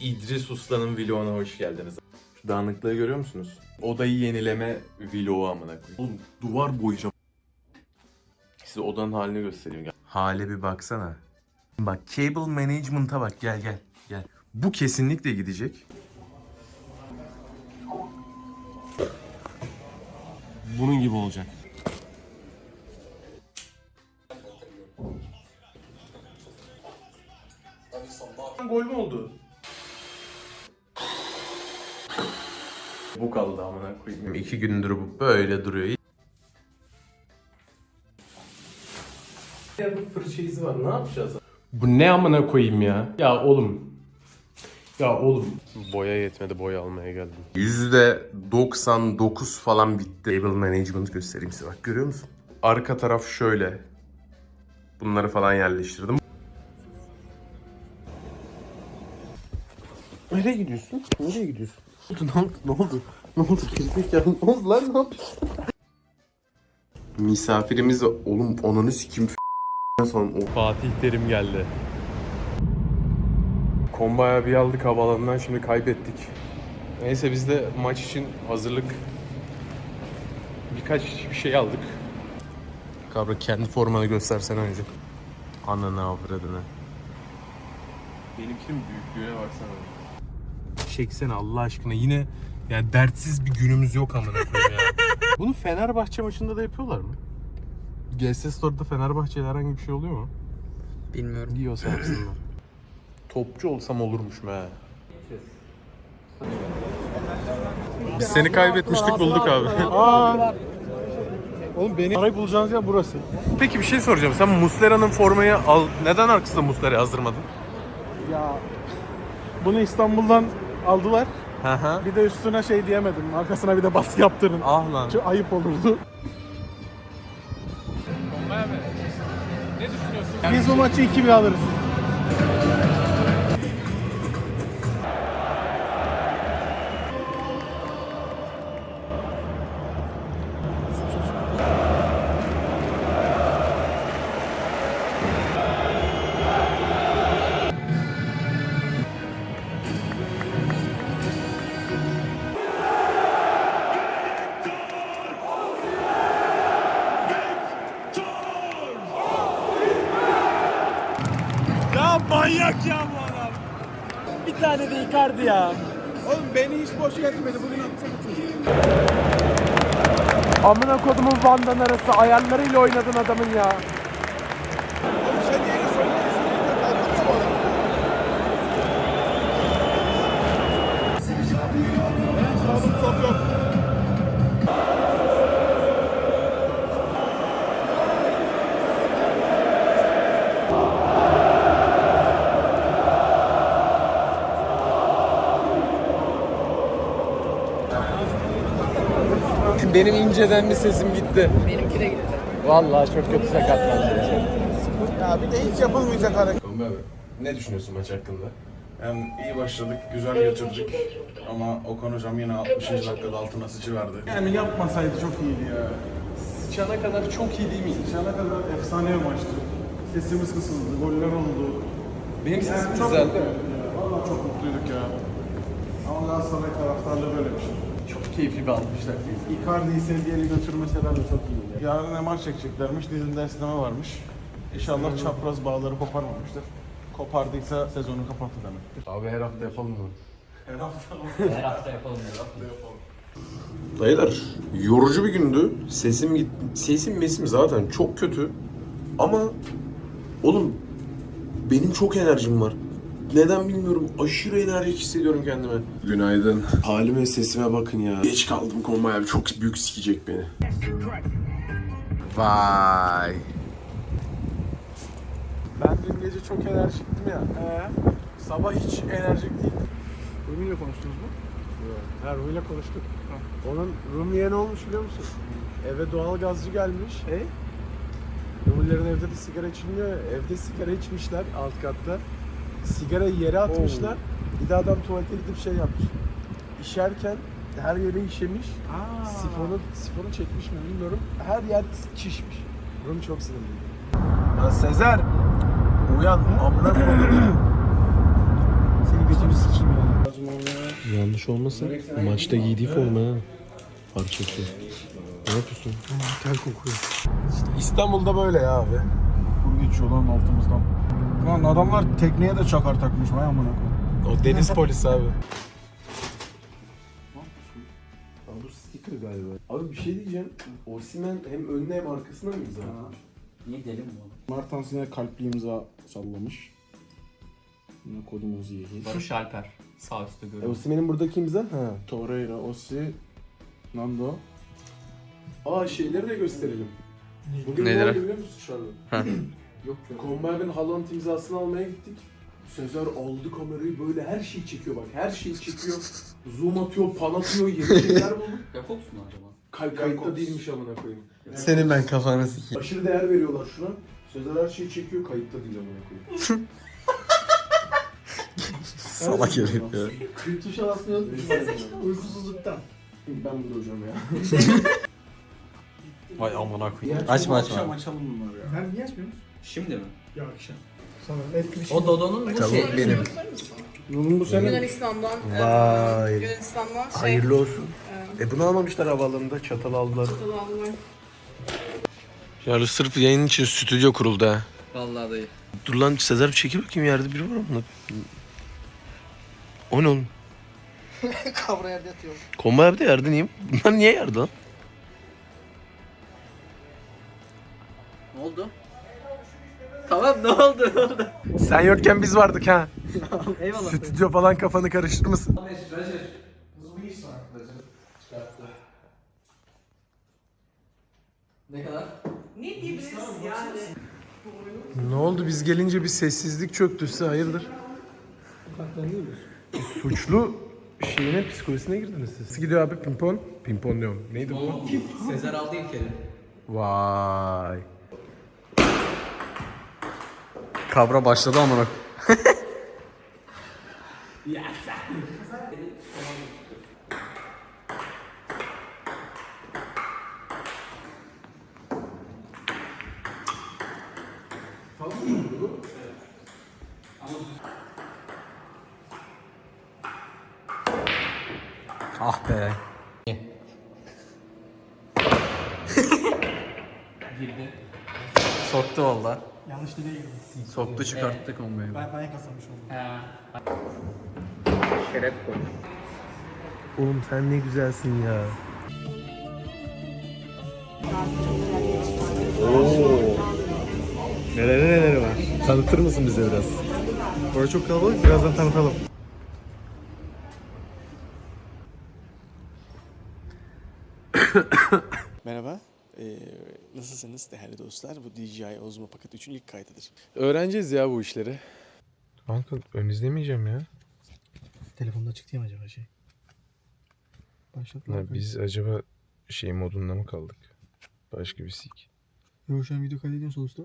İdris Usta'nın vloguna hoş geldiniz. Şu dağınıklığı görüyor musunuz? Odayı yenileme vlogu amına koyayım. Oğlum duvar boyayacağım. Size odanın halini göstereyim. Gel. Hale bir baksana. Bak cable management'a bak gel gel gel. Bu kesinlikle gidecek. Bunun gibi olacak. Gol mü oldu? Bu kaldı amına koyayım. İki gündür bu böyle duruyor. Ya bu fırça izi var ne yapacağız? Bu ne amına koyayım ya? Ya oğlum. Ya oğlum. Boya yetmedi boya almaya geldim. %99 falan bitti. Table management göstereyim size bak görüyor musun? Arka taraf şöyle. Bunları falan yerleştirdim. Nereye gidiyorsun? Nereye gidiyorsun? Ne oldu? Ne oldu? Ne oldu? Gerizekalı ne oldu lan? Ne yapıyorsun? Misafirimiz oğlum onunu sikim son o Fatih Terim geldi. Kombaya bir aldık havaalanından şimdi kaybettik. Neyse biz de maç için hazırlık birkaç bir şey aldık. Kabra kendi formanı göstersen önce. Ananı avradını. Benimkinin büyüklüğüne baksana. Çeksene Allah aşkına yine ya dertsiz bir günümüz yok amına koyayım ya. Bunu Fenerbahçe maçında da yapıyorlar mı? GS Store'da Fenerbahçe'de herhangi bir şey oluyor mu? Bilmiyorum. Diyorsa yapsınlar. Topçu olsam olurmuş be. Biz seni kaybetmiştik bulduk abi. Oğlum beni arayı bulacağınız yer burası. Peki bir şey soracağım. Sen Muslera'nın formayı al. Neden arkasında Muslera'yı azdırmadın? Ya bunu İstanbul'dan aldılar. Hı hı. Bir de üstüne şey diyemedim. Arkasına bir de baskı yaptırın. Ah lan. Çok ayıp olurdu. Biz bu maçı 2-1 alırız. Boş geçmedi. Bugün atsana Amına kodumun Van'dan arası ayarlarıyla oynadın adamın ya. Benim inceden bir sesim gitti. Benimki de gitti. Vallahi çok kötü sakatlandı. Ya bir de hiç yapılmayacak hareket. Ne düşünüyorsun maç hakkında? Yani iyi başladık, güzel götürdük. Ama Okan hocam yine 60. dakikada altına sıçıverdi. Yani yapmasaydı çok iyiydi ya. Sıçana kadar çok iyi değil miydi? Sıçana kadar efsane bir maçtı. Sesimiz kısıldı, goller oldu. Benim sesim Yani çok güzeldi. Vallahi çok mutluyduk ya. Ama Galatasaray taraftarlığı böyle bir şey. Keyifli bir 60 dakikaydı. Icardi'yi sevdiğini götürmeseler de çok iyiydi. Yarın maç çekeceklermiş, dizinde esneme varmış. İnşallah çapraz bağları koparmamıştır. Kopardıysa sezonu kapattı demektir. Abi her hafta yapalım mı? Her hafta Her hafta yapalım ya. Dayılar yorucu bir gündü. Sesim git sesim mesim zaten çok kötü. Ama oğlum benim çok enerjim var. Neden bilmiyorum. Aşırı enerjik hissediyorum kendimi. Günaydın. Halime sesime bakın ya. Geç kaldım komba abi. Çok büyük sikecek beni. Vay. Ben dün gece çok enerjiktim ya. Ee, sabah hiç enerjik değildim. Rumi'yle konuştunuz mu? Yok. Ha Rumi'yle konuştuk. Onun Rumi'ye ne olmuş biliyor musun? Eve doğal gazcı gelmiş. E? Rumilerin evde de sigara içilmiyor. Evde sigara içmişler alt katta. Sigarayı yere atmışlar. Bir de adam tuvalete gidip şey yapmış. İşerken her yere işemiş. Sifonu, sifonu çekmiş mi bilmiyorum. Her yer şişmiş. Rumi çok sinirliydi. Lan Sezer! Uyan amına koyayım. Seni götünü sikeyim Yanlış olmasın. Maçta giydiği forma ha. Parçası. Ne yapıyorsun? Tel kokuyor. İstanbul'da böyle ya abi. Geçiyor lan altımızdan. Lan adamlar tekneye de çakar takmış vay amına koyayım. O deniz polisi abi. Abi bu sticker galiba. Abi bir şey diyeceğim. Osimhen hem önüne hem arkasına mı imza? Niye deli mi bu? Mertens yine kalpli imza sallamış. Yine kodumuz iyi. Barış Alper. Sağ üstte E, görüyorum. Osimhen'in buradaki imza? Ha. Torreira, Ossi, Nando. Aa şeyleri de gösterelim. Bugün ne biliyor musun Charlotte? Yok yok. Combine'ın Haaland imzasını almaya gittik. Sezer aldı kamerayı böyle her şeyi çekiyor bak. Her şeyi çekiyor. Zoom atıyor, pan atıyor, yeni şeyler bulduk. Jakobs mu acaba? Kay kayıtta değilmiş amına koyayım. Senin ben kafanı sikeyim. Aşırı değer veriyorlar şuna. Sezer her şeyi çekiyor, kayıtta değil amına koyayım. Salak herif ya. Bir tuşa basmıyor Uykusuzluktan. Ben burada hocam ya. Vay amına koyayım. Açma açma. açalım bunları ya. Ben niye açmıyorsun? Şimdi mi? Ya akşam. Sana etkili O Dodo'nun bu şey. benim. Bunun bu sene Yunanistan'dan, Vay. eee, Yunanistan'dan şey, Hayırlı olsun. Evet. E bunu almamışlar havaalanında çatal aldılar. aldılar. Ya sırf yayın için stüdyo kuruldu ha. Vallahi dayı. Dur lan Sezer bir çekil bakayım yerde biri var mı? O ne oğlum? Kavra yerde yatıyor. Komba evde yerde niye? Bunlar niye yerde lan? Ne oldu? Tamam ne oldu ne oldu? Sen yokken biz vardık ha. Eyvallah. Stüdyo falan kafanı karıştırmasın. Ne kadar? Ne oldu biz gelince bir sessizlik çöktü size hayırdır? Suçlu şeyine psikolojisine girdiniz siz. Nasıl gidiyor abi pimpon? Pimpon diyorum. Neydi bu? Sezer aldı ilk eli. Vay. Kavra başladı amına. Ah be. Girdi. Soktu valla. Yanlış dile girdim. Soktu çıkarttı komboyu. Ben, ben kasamış oldum. Şeref koy. Oğlum sen ne güzelsin ya. Neler neler var. Tanıtır mısın bize biraz? Böyle çok kalabalık birazdan tanıtalım. Merhaba. Ee, nasılsınız değerli dostlar? Bu DJI Osmo Pocket 3'ün ilk kaydıdır. Öğreneceğiz ya bu işleri. Kanka ön izlemeyeceğim ya. Telefonda çıktı ya acaba şey? Başlat Ya biz acaba şey modunda mı kaldık? Başka bir sik. Yo şu an video kaydediyorsun sol üstte.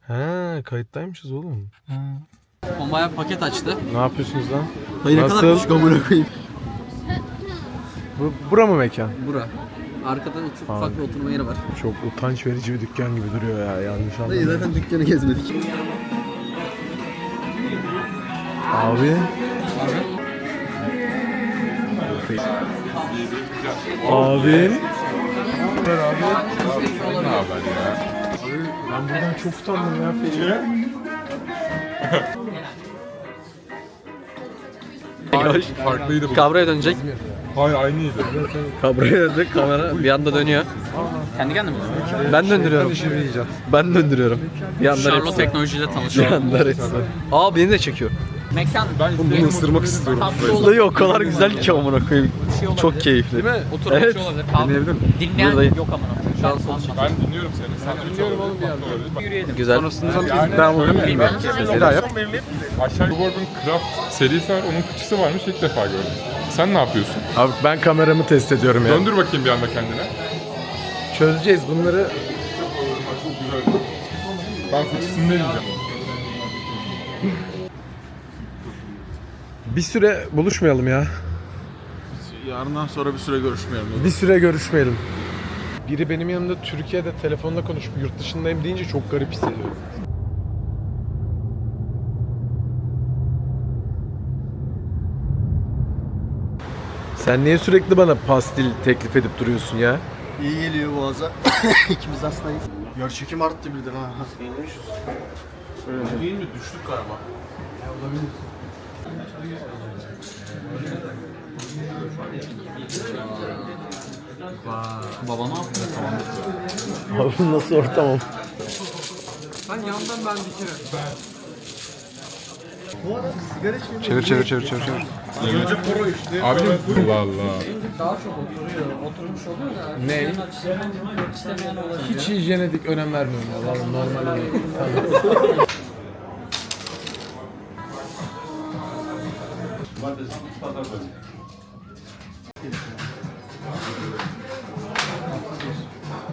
Ha kayıttaymışız oğlum. Ha. Bombaya paket açtı. Ne yapıyorsunuz lan? Dayı ne Nasıl? kadar küçük amına koyayım. Bu, bura mı mekan? Bura. Arkada otur, ufak bir oturma yeri var. Çok utanç verici bir dükkan gibi duruyor ya yanlış Dayı anlama. zaten dükkanı gezmedik. Abi. Abi. Ben buradan çok utandım ya Feri. Kabraya dönecek. Hayır aynıydı. Kabraya döndük kamera bir anda dönüyor. Kendi kendine mi? Ben döndürüyorum. Ben döndürüyorum. Bir anda Charlotte teknolojiyle tanışıyor. Bir anda resmen. Aa beni de çekiyor. Mekan. Bunu ısırmak istiyorum. Dayı o kadar güzel ki amına koyayım. Çok keyifli. Değil mi? Oturup Evet. şey olabilir. Dinleyebilir Dinleyen yok amına. Son Ben dinliyorum seni. Sen dinliyorum oğlum bir yandan. Yürüyelim. Güzel. Ben bunu bilmiyorum. Bir daha yap. Aşağı Warburg'un Craft serisi var. Onun fıçısı varmış. ilk defa gördüm. Sen ne yapıyorsun? Abi ben kameramı test ediyorum ya. Döndür bakayım bir anda kendine. Çözeceğiz bunları. Ben fıçısını deneyeceğim. Bir süre buluşmayalım ya. Yarından sonra bir süre görüşmeyelim. Bir süre görüşmeyelim. Biri benim yanımda Türkiye'de telefonla konuşup yurt dışındayım deyince çok garip hissediyorum. Sen niye sürekli bana pastil teklif edip duruyorsun ya? İyi geliyor boğaza. İkimiz hastayız. Yer çekim arttı birden ha. Öyle değil mi? Düştük galiba. Baba ne yapıyor? Abi nasıl ortamım? Çevir çevir çevir çevir çevir. Abi Allah Allah. Ne? Hiç hijyenetik önem vermiyorum. Vallahi normal değil.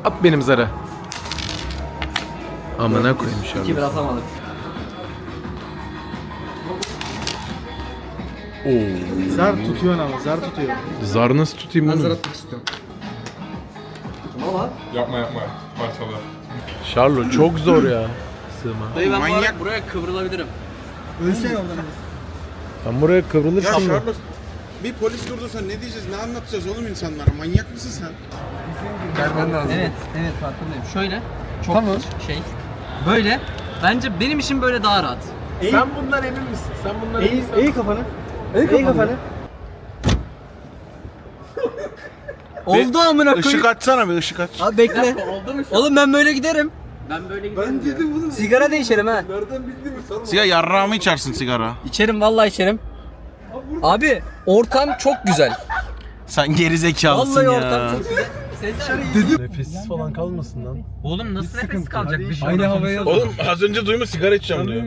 At benim zara. Amına koyayım şu an. Bir atamadık. Zar tutuyor ama zar tutuyor. Zar nasıl tutayım bunu? atmak istiyorum. Yapma yapma. Parçala. Şarlo çok zor ya. Sığma. Dayı ben buraya, buraya kıvrılabilirim. Ölsene oradan. Ben buraya kıvrılırsam mı? bir polis durdu sen ne diyeceğiz? Ne anlatacağız oğlum insanlara? Manyak mısın sen? Evet, evet farkındayım. Şöyle, çok şey, böyle. Bence benim için böyle daha rahat. Sen bundan emin misin? Sen bundan emin misin? kafanı. Eğ kafanı. Oldu amına koyayım. Işık açsana bir ışık aç. Abi bekle. Oğlum ben böyle giderim. Ben böyle giderim. Ben dedim bunu. Sigara da içerim ha. Sigara yarrağımı içersin sigara. İçerim vallahi içerim. Abi ortam çok güzel. Sen geri zekalısın Vallahi ya. ortam çok güzel. Sezer. Nefessiz falan kalmasın lan. Oğlum nasıl nefes kalacak bir şey? Aynı havaya Oğlum az önce duymuş sigara içeceğim diyor.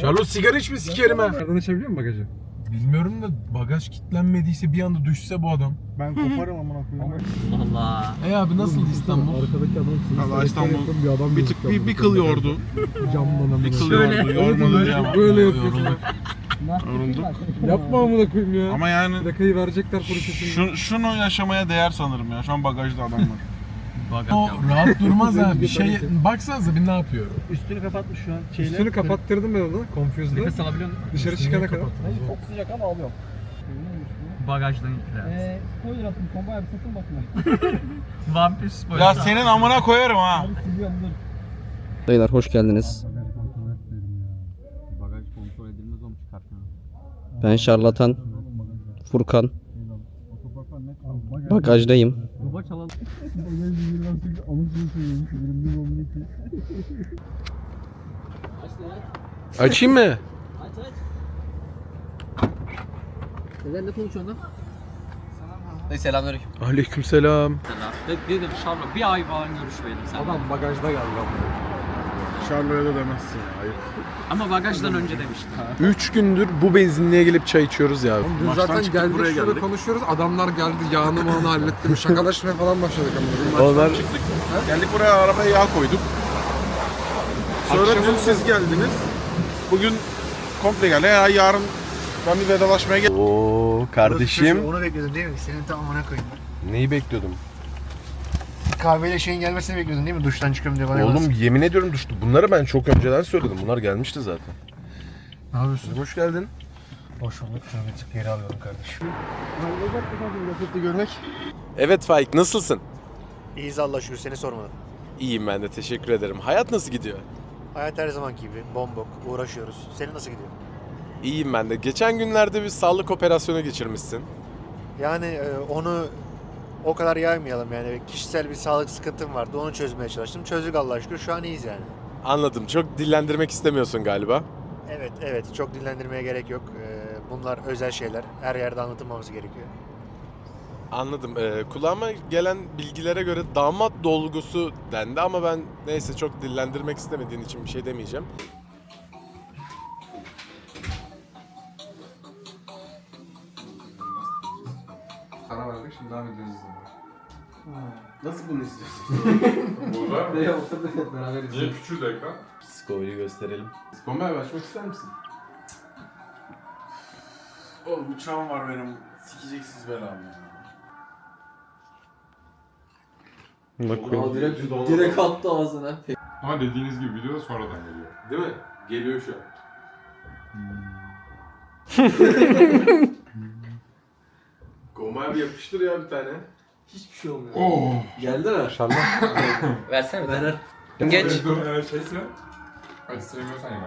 Şarlo sigara içme sikerim ha. Nereden açabiliyor musun bagajı? Bilmiyorum da bagaj kilitlenmediyse bir anda düşse bu adam. Ben koparım amına koyayım. Allah. E abi nasıl İstanbul? Arkadaki adam Allah İstanbul bir adam bir tık bir, bir kıl yordu. camdan Bir kıl yordu. Yormadı ya. Böyle yapıyorsun. Yorulduk. Yapma amına koyayım ya. Ama yani Plakayı verecekler polis şu, şunu yaşamaya değer sanırım ya. Şu an bagajda adam var. O rahat durmaz ha. Bir şey baksanıza bir ne yapıyor. Üstünü kapatmış şu an. Şeyler. Üstünü kapattırdım ben onu. Confused'ı. Nefes alabiliyor musun? Dışarı çıkana kadar. Çok sıcak ama alıyorum. Bagajdan yükler. Eee spoiler attım. Komba bir satın bakma. Vampir spoiler. ya senin amına koyarım ha. Siliyorum dur. Beyler hoş geldiniz. Ben şarlatan Furkan. Bagajdayım. Açayım mı? Neden ne konuşuyorsun lan? Hey selamünaleyküm. Aleykümselam. Dedim Şarlo bir ay falan görüşmeyelim sen. Adam bagajda geldi Şarlo'ya da demezsin ya. Ayıp. Ama bagajdan önce demiştin. 3 gündür bu benzinliğe gelip çay içiyoruz ya. Dün Maçtan zaten çıktık, geldik buraya şurada geldik. konuşuyoruz. Adamlar geldi yağını mağını halletti. Şakalaşmaya falan başladık ama. Onlar Geldik buraya arabaya yağ koyduk. Sonra Akşamın dün siz geldiniz. Bugün komple geldi. Ya yarın ben bir vedalaşmaya gel. Oo kardeşim. Onu bekliyordun değil mi? Senin tam amına koyayım. Neyi bekliyordum? Kahveyle şeyin gelmesini bekliyordun değil mi? Duştan çıkıyorum diye bana Oğlum yemin ediyorum düştü. Bunları ben çok önceden söyledim. Bunlar gelmişti zaten. Ne yapıyorsun? Hoş geldin. Hoş bulduk. Şunu bir tık geri alıyorum kardeşim. Rafet'i görmek. Evet Faik nasılsın? İyiyiz Allah şükür seni sormadım. İyiyim ben de teşekkür ederim. Hayat nasıl gidiyor? Hayat her zamanki gibi. Bombok. Uğraşıyoruz. Senin nasıl gidiyor? İyiyim ben de. Geçen günlerde bir sağlık operasyonu geçirmişsin. Yani e, onu o kadar yaymayalım yani. Kişisel bir sağlık sıkıntım vardı. Onu çözmeye çalıştım. Çözdük Allah'a şükür. Şu an iyiyiz yani. Anladım. Çok dillendirmek istemiyorsun galiba. Evet, evet. Çok dinlendirmeye gerek yok. E, Bunlar özel şeyler. Her yerde anlatılmamız gerekiyor. Anladım. Ee, kulağıma gelen bilgilere göre damat dolgusu dendi ama ben neyse çok dillendirmek istemediğin için bir şey demeyeceğim. Devam ediyoruz Nasıl bunu istiyorsun? Burada Ne yaptın? Beraber niye küçüldü ekran? Psikoloji gösterelim. Kombi abi açmak ister misin? Oğlum uçağım var benim. Sikeceksiz belamı ya. Bak direkt, Direkt attı ağzına. Ama dediğiniz gibi video da sonradan geliyor. Değil mi? Geliyor şu an. Omar bir yapıştır ya bir tane. Hiçbir şey olmuyor. Oh. Geldi mi? Versene. Ver. Geç. Dur eğer şeyse. Acı sevmiyorsan yeme.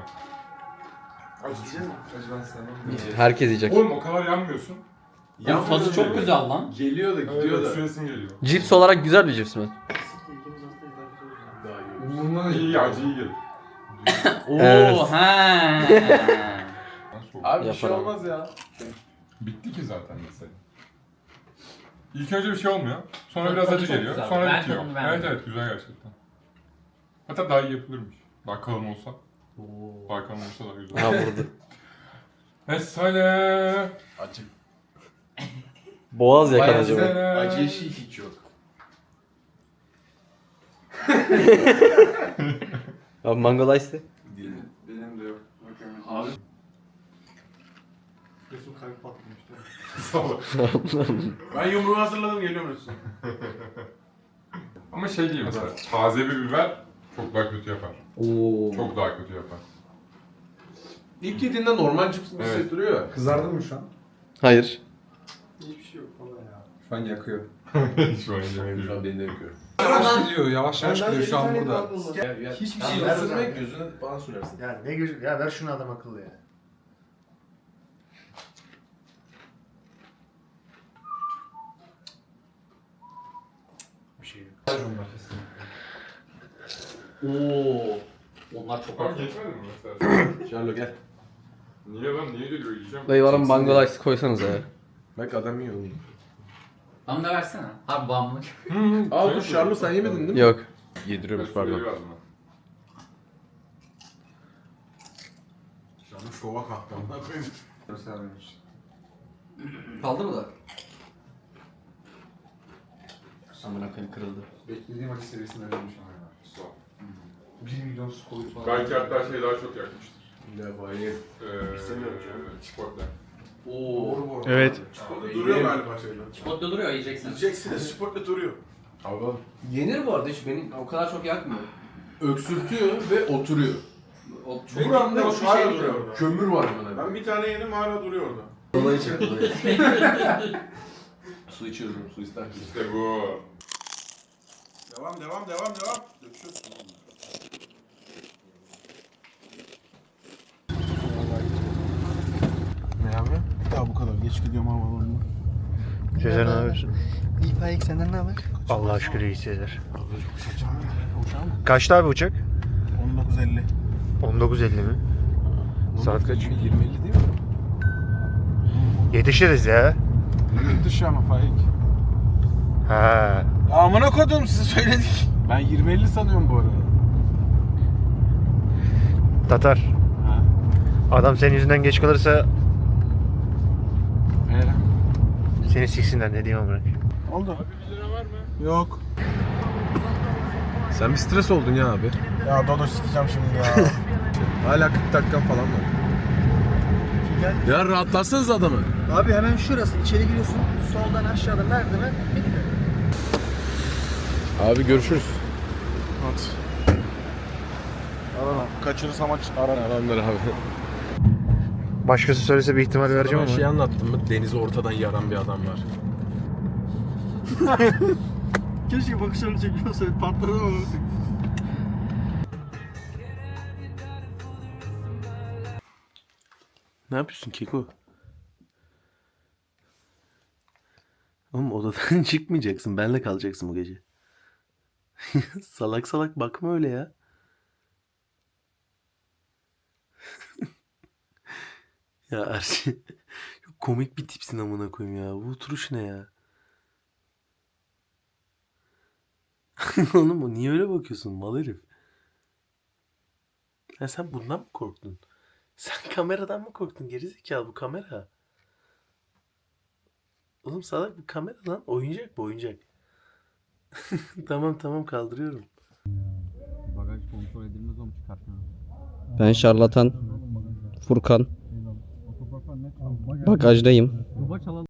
Acı Yiyecek misin? Acı ben sevmem. Herkes yiyecek. Oğlum o kadar yanmıyorsun. Ya tadı çok güzel lan. Geliyor da gidiyor Evet, da. süresin geliyor. Cips olarak güzel bir cips mi? İkimiz hastayız daha güzel olacak. Daha iyi. Acı iyi gelir. Oo Evet. ha. Abi bir şey olmaz ya. Bitti ki zaten mesela. İlk önce bir şey olmuyor. Sonra Tadı- biraz tadı acı çok geliyor. güzel. Sonra Ben bitiyor. tadını beğendim. Evet evet güzel gerçekten. Hatta daha iyi yapılırmış. Daha kalın olsa. Daha kalın olsa daha güzel. Ha vurdu. Esale. Acı. Boğaz yakar Bayağı acaba. güzel. Acı eşiği hiç yok. Abi mango ice Dilim. Benim de yok. Abi. Resul kalbi patlamıştı. Sağ ol. Ben yumruğu hazırladım geliyorum Resul. Ama şey değil mesela. Taze bir biber çok daha kötü yapar. Oo. Çok daha kötü yapar. İlk yediğinde normal cips gibi Evet. hissettiriyor ya. Kızardın mı şu an? Hayır. Hiçbir şey yok baba ya. Şu an yakıyor. Şu an şu yapıyor. an beni de yakıyor. Yavaş gidiyor, yavaş yavaş gidiyor şu an burada. Gel gel. Hiçbir şey yok. sürmek gözüne bana sürersin. Ya ne gözü ya ver şunu adam akıllı ya. Bir şey yok. Oo. Onlar çok Abi mi mesela? Şarlo gel. Niye lan? Niye geliyor? Yiyeceğim. Dayı bana mango ice koysanız ya. Bak adam yiyor onu. Bana da versene. Abi bağımlılık. Aa dur Şarlo sen yemedin değil mi? Yok. Yediriyormuş Pardon. Şarlo şova kalktı amına koyayım. Kaldı mı da? Amına koyayım kırıldı. Beklediğim acı seviyesinde vermiş ama ya. Sağ ol. 1 milyon su koyu falan. Belki hatta şey daha çok yakmıştır. Ye. Ee, İstemiyorum canım. Çikolata. Oo. bu. Evet. Çikolata duruyor galiba şeyler. Çikolata duruyor yiyeceksin. Yiyeceksiniz çikolata duruyor. Abi Yenir bu arada hiç benim o kadar çok yakmıyor. öksürtüyor ve oturuyor. O Buramda Çok hiçbir hala şey duruyor duruyor. orada. Kömür var bana. Ben bir tane yedim hala duruyor orada. Dolayı çek dolayı. su içiyorum su ister misin? İşte bu. Devam devam devam devam. Döküyorsun oğlum. Ne abi? Daha bu kadar geç gidiyorum havaalanına. Sezer ne yapıyorsun? İyi Faik senden ne haber? Allah'a şükür iyi Sezer. Kaçta abi uçak? 19.50. 19.50 mi? Saat kaç? 20 değil mi? Yetişiriz ya. Yurt dışı ama Faik. Ha. Amına kodum size söyledik. Ben 20-50 sanıyorum bu arada. Tatar. Ha. Adam senin yüzünden geç kalırsa Ee, seni siksinler ne diyeyim amına. Oldu. Yok. sen bir stres oldun ya abi. Ya Dodo sikeceğim şimdi ya. Hala 40 dakikan falan var. Ya rahatlatsanız adamı. Abi hemen şurası içeri giriyorsun soldan aşağıda merdiven bitti. Abi görüşürüz. At. Arana. Kaçırırsam aç arana. Aranlar abi. Başkası söylese bir ihtimal vereceğim Ben ama. şey anlattım mı? Denizi ortadan yaran bir adam var. Keşke bakışlarını çekmiyorsa patladı ama. Ne yapıyorsun Keko? Oğlum odadan çıkmayacaksın. Benle kalacaksın bu gece. salak salak bakma öyle ya. ya Erçin. Çok komik bir tipsin amına koyayım ya. Bu oturuş ne ya? Oğlum niye öyle bakıyorsun mal herif? Ya sen bundan mı korktun? Sen kameradan mı korktun? Gerizekalı bu kamera. Oğlum salak bu kamera lan. Oyuncak bu oyuncak. tamam tamam kaldırıyorum. Ben şarlatan Furkan. Bagajdayım.